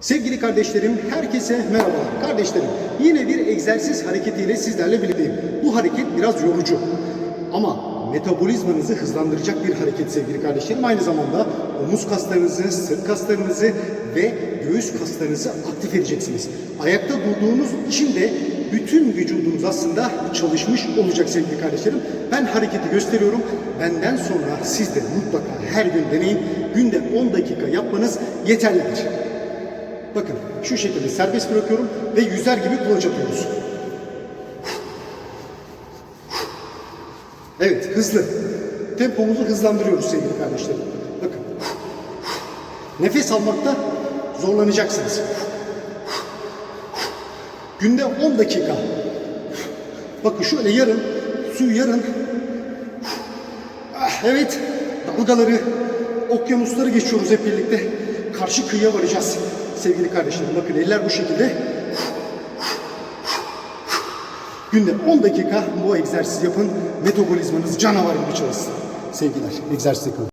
Sevgili kardeşlerim, herkese merhabalar. Kardeşlerim, yine bir egzersiz hareketiyle sizlerle birlikteyim. Bu hareket biraz yorucu ama metabolizmanızı hızlandıracak bir hareket sevgili kardeşlerim. Aynı zamanda omuz kaslarınızı, sırt kaslarınızı ve göğüs kaslarınızı aktif edeceksiniz. Ayakta durduğunuz için de bütün vücudunuz aslında çalışmış olacak sevgili kardeşlerim. Ben hareketi gösteriyorum. Benden sonra siz de mutlaka her gün deneyin. Günde 10 dakika yapmanız yeterlidir. Bakın şu şekilde serbest bırakıyorum ve yüzer gibi kulaç atıyoruz. Evet hızlı. Tempomuzu hızlandırıyoruz sevgili kardeşlerim. Bakın. Nefes almakta zorlanacaksınız. Günde 10 dakika. Bakın şöyle yarın, suyu yarın. Ah, evet, dalgaları, okyanusları geçiyoruz hep birlikte. Karşı kıyıya varacağız sevgili kardeşlerim. Bakın eller bu şekilde. Günde 10 dakika bu egzersiz yapın. Metabolizmanız canavar gibi çalışsın. Sevgiler, egzersiz yapın.